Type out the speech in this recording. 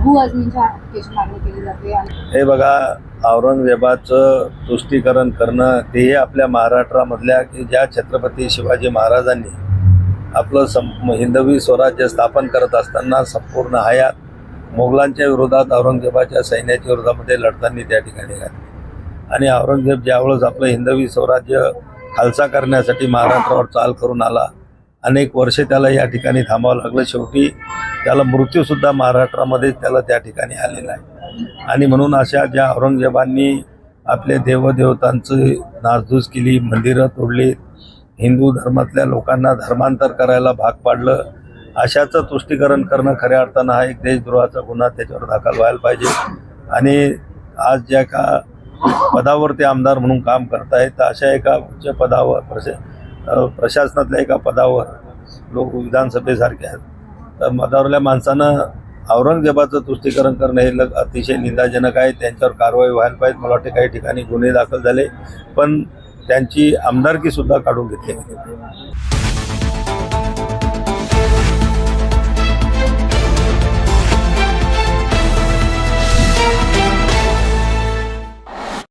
अबू आझमींच्या अटकेची मागणी केली जाते हे बघा औरंगजेबाचं तुष्टीकरण करणं तेही आपल्या महाराष्ट्रामधल्या की ज्या छत्रपती शिवाजी महाराजांनी आपलं सं हिंदवी स्वराज्य स्थापन करत असताना संपूर्ण हयात मोगलांच्या विरोधात औरंगजेबाच्या सैन्याच्या विरोधामध्ये लढताना त्या ठिकाणी घातली. आणि औरंगजेब ज्यावेळेस आपलं हिंदवी स्वराज्य खालसा करण्यासाठी महाराष्ट्रावर चाल करून आला अनेक वर्षे त्याला या ठिकाणी थांबावं लागलं. शेवटी त्याला मृत्यूसुद्धा महाराष्ट्रामध्ये त्याला त्या ठिकाणी आलेला आहे. आणि म्हणून अशा ज्या औरंगजेबांनी आपले देवदेवतांची नासधूस केली मंदिरं तोडली हिंदू धर्मातल्या लोकांना धर्मांतर करायला भाग पाडलं अशाचं तुष्टीकरण करणं खऱ्या अर्थानं हा एक देशद्रोहाचा गुन्हा त्याच्यावर दाखल व्हायला पाहिजे. आणि आज ज्या का पदावर ते आमदार म्हणून काम करतायत तर अशा एका उच्च पदावर प्रसे प्रशासनातल्या एका पदावर लोक विधानसभेसारखे आहेत. तर मदावरल्या माणसानं औरंगजेबाचं तुष्टीकरण करणं हे लग अतिशय निंदाजनक आहे. त्यांच्यावर कारवाई व्हायला पाहिजे. मला वाटते काही ठिकाणी गुन्हे दाखल झाले पण त्यांची आमदारकीसुद्धा काढून घेतली गेली.